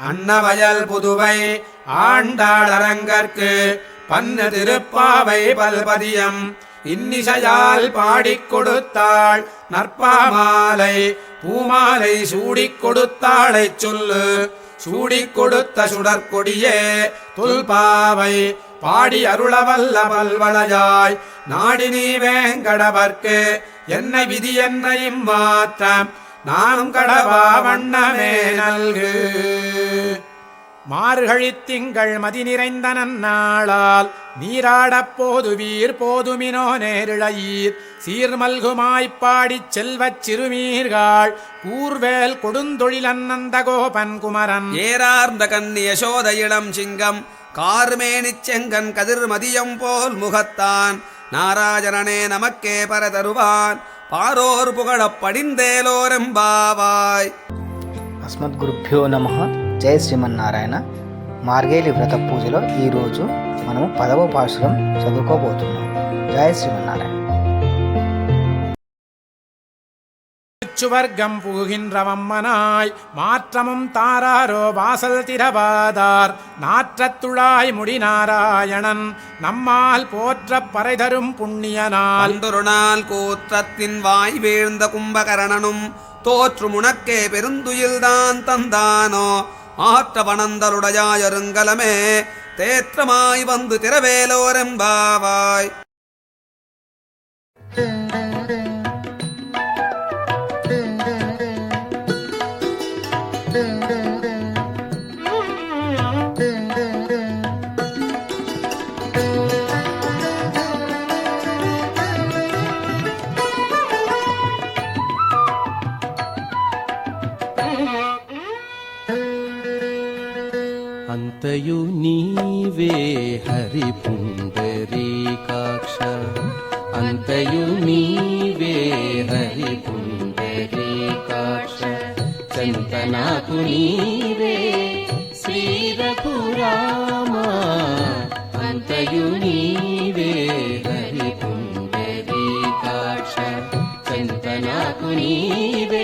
அன்னவயல் புதுவை ஆண்டாளரங்கற்கு பன்னு திருப்பாவை பல்பதியம். இன்னிசையால் பாடிக் கொடுத்தாள் நற்பாமாலை பூமாலை சூடிக் கொடுத்தாளைச் சொல்லு. சூடிக் கொடுத்த சுடற்கொடியே துல்பாவை பாடி அருளவல்ல பல்வளையாய். நாடி நீ வேங்கடவர்க்கு என்ன விதி என்னையும் மாற்றம். நானும் கடவா வண்ணமே நல்கு. மார்கழித்திங்கள் மதி நிறைந்த நன்னாளால் நீராடப் போது வீர் போதுமினோ நேரிழையீர். சீர்மல்குமாய்ப்பாடிச் செல்வச் சிறுமீர்காள் கூர்வேல் கொடுந்தொழிலன்னந்த கோபன் குமரன் ஏறார்ந்த கண்ணி யசோத இளம் சிங்கம் கார்மேனிச் செங்கன் கதிர் மதியம் போல் முகத்தான். நாராஜனனே நமக்கே பர தருவான் பாரோர் புகழப் படிந்தேலோரெம்பாவாய் అస్మద్గురుభ్యో నమ జయ శ్రీమన్నారాయణ మార్గేలి వ్రత పూజలో ఈరోజు మనము పదవ పాశురం చదువుకోబోతున్నాం జయ శ్రీమన్నారాయణ திருச்சுவர்க்கம் புகுகின்றவம்மனாய் மாற்றமும் தாராரோ வாசல் திரவாதார் நாற்றத்துழாய் முடிநாராயணன் நம்மால் போற்றப் பறைதரும் புண்ணியனால் அந்தொரு கூற்றத்தின் வாய் வீழ்ந்த கும்பகரணனும் தோற்று முனக்கே பெருந்துயில்தான் தந்தானோ ஆற்ற வனந்தருடையாயருங்கலமே தேற்றமாய் வந்து திரவேலோரெம்பாவாய். అంతయు నీవే హరి పుండరీకాక్ష అంతయు నీవే హరి పుండరీకాక్ష చంతనాకు నీవే శ్రీ రఘురామ అంతయు నీవే హరి పుండరీకాక్ష చంతనాకు నీవే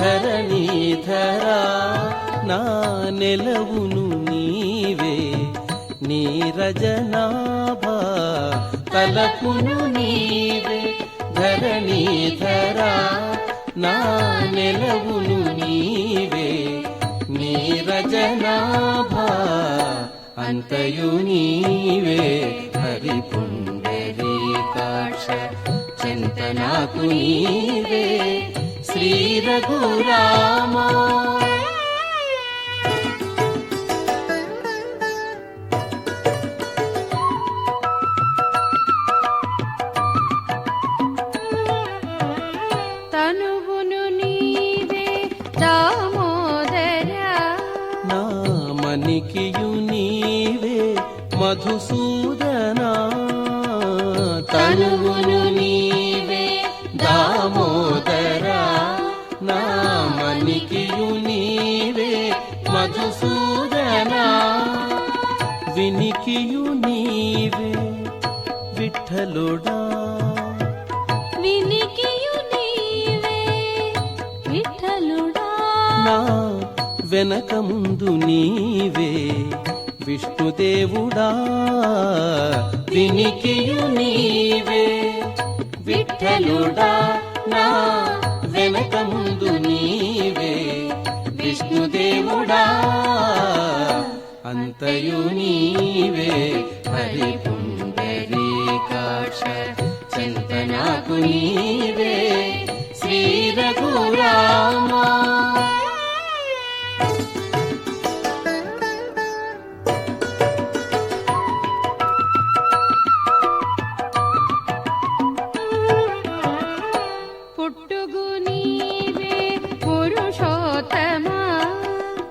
ధరణీధరా నా నెలవును నీవే. నీ నీరజనాభా తలపును నీవే. ధరణీధరా నా నెలవును నీవే. నీ నీరజనాభా అంతయు నీవే. హరి పుండరీకాక్ష చింతనాకు నీవే. శ్రీ రఘురామా తనువును నీవే దామోదరా. నా మనికియు నీవే మధుసూదనా. తనువును వినికియు నీవే విఠలుడా. వినికియు నీవే విఠలుడా. నా వెనక ముందు నీవే విష్ణుదేవుడా వినికియు నీవే విఠలుడా. నా అంతయు నీవే హరి పుండరీకాక్ష చింతనాకు నీవే శ్రీ పుట్టుగు నీవే పురుషోత్తమా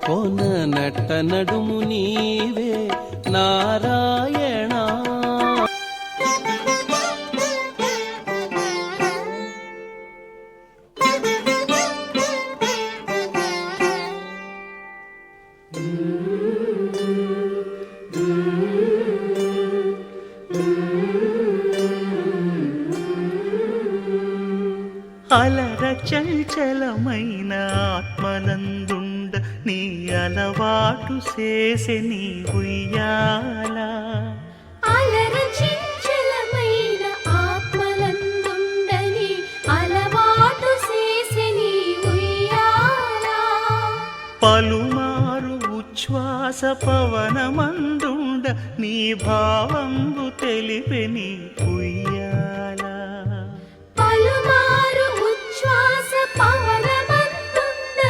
కొన నట్ట నడుము నీవే నారాయణ. అలర చంచలమైన ఆత్మనందుం నీ అలవాటు చేసే నీ ఉయ్యాల. పలుమారు ఉచ్ఛ్వాస పవనమందుండ నీ భావంబు తెలిపే నీ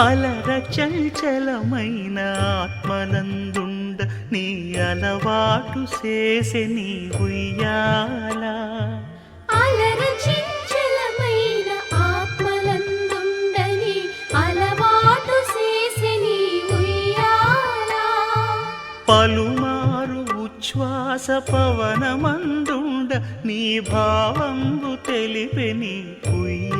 అలర చంచలమైన ఆత్మలందుండ నీ అలవాటు చేసే నీ ఉయ్యాల. అలర చించలమైన అలవాటు ఉయ్యాలా. పలుమారు ఉచ్ఛ్వాస పవనమందుండ నీ భావంబు తెలిపే నీ ఉయ్యాల